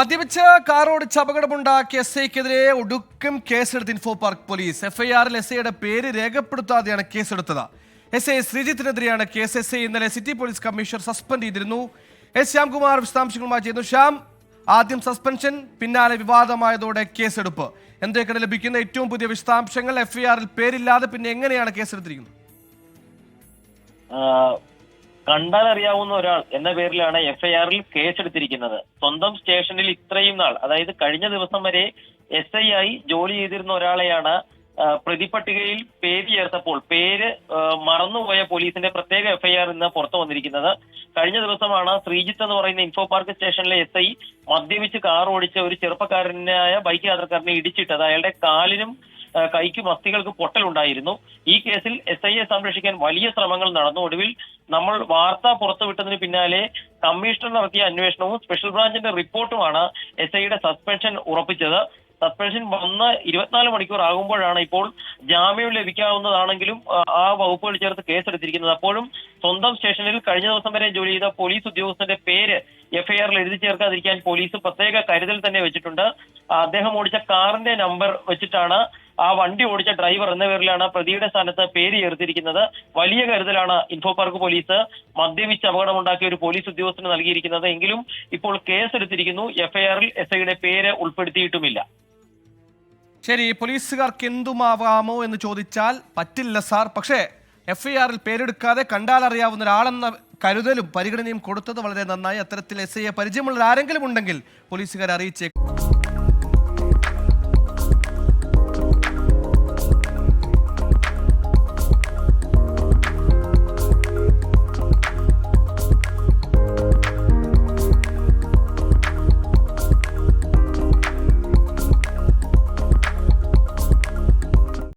മദ്യപിച്ച് കാർ ഓടിച്ച് അപകടമുണ്ടാക്കിയ എസ് ഐക്കെതിരെ ഒടുക്കം കേസെടുത്ത് ഇൻഫോ പാർക്ക് പോലീസ്. എഫ്ഐആറിൽ എസ് ഐയുടെ പേര് രേഖപ്പെടുത്താതെയാണ് കേസെടുത്തത്. എസ് ഐ ശ്രീജിത്തിനെതിരെയാണ് കേസ്. എസ് ഐ ഇന്നലെ സിറ്റി പോലീസ് കമ്മീഷണർ സസ്പെൻഡ് ചെയ്തിരുന്നു. എസ് ശ്യാംകുമാർ വിശദാംശങ്ങളുമായി ചെയ്യുന്നു ശ്യാം ആദ്യം സസ്പെൻഷൻ പിന്നാലെ വിവാദമായതോടെ കേസെടുപ്പ്. എന്തൊക്കെയാണ് ലഭിക്കുന്ന ഏറ്റവും പുതിയ വിശദാംശങ്ങൾ? എഫ്ഐആറിൽ പേരില്ലാതെ പിന്നെ എങ്ങനെയാണ് കേസെടുത്തിരിക്കുന്നത്? കണ്ടാൽ അറിയാവുന്ന ഒരാൾ എന്ന പേരിലാണ് എഫ്ഐആറിൽ കേസെടുത്തിരിക്കുന്നത്. സ്വന്തം സ്റ്റേഷനിൽ ഇത്രയും നാൾ അതായത് കഴിഞ്ഞ ദിവസം വരെ എസ് ഐ ആയി ജോലി ചെയ്തിരുന്ന ഒരാളെയാണ് പ്രതി പ്രതിപട്ടികയിൽ പേര് ചേർത്തപ്പോൾ പേര് മറന്നുപോയ പോലീസിന്റെ പ്രത്യേക എഫ്ഐആർ ഇന്ന് പുറത്തു വന്നിരിക്കുന്നത്. കഴിഞ്ഞ ദിവസമാണ് ശ്രീജിത്ത് എന്ന് പറയുന്ന ഇൻഫോ പാർക്ക് സ്റ്റേഷനിലെ എസ് ഐ മദ്യപിച്ച് കാർ ഓടിച്ച ഒരു ചെറുപ്പക്കാരനായ ബൈക്ക് യാത്രക്കാരനെ ഇടിച്ചിട്ടത്. അയാളുടെ കാലിനും കൈക്കും അസ്ഥികൾക്ക് പൊട്ടലുണ്ടായിരുന്നു. ഈ കേസിൽ എസ് ഐയെ സംരക്ഷിക്കാൻ വലിയ ശ്രമങ്ങൾ നടന്നു. ഒടുവിൽ നമ്മൾ വാർത്ത പുറത്തുവിട്ടതിന് പിന്നാലെ കമ്മീഷണർ നടത്തിയ അന്വേഷണവും സ്പെഷ്യൽ ബ്രാഞ്ചിന്റെ റിപ്പോർട്ടുമാണ് എസ് ഐയുടെ സസ്പെൻഷൻ ഉറപ്പിച്ചത്. സസ്പെൻഷൻ വന്ന് ഇരുപത്തിനാല് മണിക്കൂർ ആകുമ്പോഴാണ് ഇപ്പോൾ ജാമ്യം ലഭിക്കാവുന്നതാണെങ്കിലും ആ, വകുപ്പുകൾ ചേർത്ത് കേസെടുത്തിരിക്കുന്നത്. അപ്പോഴും സ്വന്തം സ്റ്റേഷനിൽ കഴിഞ്ഞ ദിവസം വരെ ജോലി ചെയ്ത പോലീസ് ഉദ്യോഗസ്ഥന്റെ പേര് എഫ്ഐആറിൽ എഴുതി ചേർക്കാതിരിക്കാൻ പോലീസ് പ്രത്യേക കരുതൽ തന്നെ വെച്ചിട്ടുണ്ട്. അദ്ദേഹം ഓടിച്ച കാറിന്റെ നമ്പർ വെച്ചിട്ടാണ് ആ വണ്ടി ഓടിച്ച ഡ്രൈവർ എന്ന പേരിലാണ് പ്രതിയുടെ സ്ഥാനത്ത് പേര് ചേർത്തിരിക്കുന്നത്. വലിയ കരുതലാണ് ഇൻഫോ പാർക്ക് പോലീസ് മദ്യപിച്ച് അപകടമുണ്ടാക്കിയ ഒരു പോലീസ് ഉദ്യോഗസ്ഥന് നൽകിയിരിക്കുന്നത്. എങ്കിലും ഇപ്പോൾ കേസെടുത്തിരിക്കുന്നു. എഫ്ഐആറിൽ എസ് ഐയുടെ പേര് ഉൾപ്പെടുത്തിയിട്ടുമില്ല. ശരി പോലീസുകാർക്ക് എന്തുമാവാമോ എന്ന് ചോദിച്ചാൽ പറ്റില്ല സാർ. പക്ഷേ എഫ്ഐആറിൽ പേരെടുക്കാതെ കണ്ടാൽ അറിയാവുന്ന ഒരാളെന്ന കരുതലും പരിഗണനയും കൊടുത്തത് വളരെ നന്നായി. അത്തരത്തിൽ എസ് ഐയെ പരിചയമുള്ള ആരെങ്കിലും ഉണ്ടെങ്കിൽ പോലീസുകാരെ അറിയിച്ചേക്കും.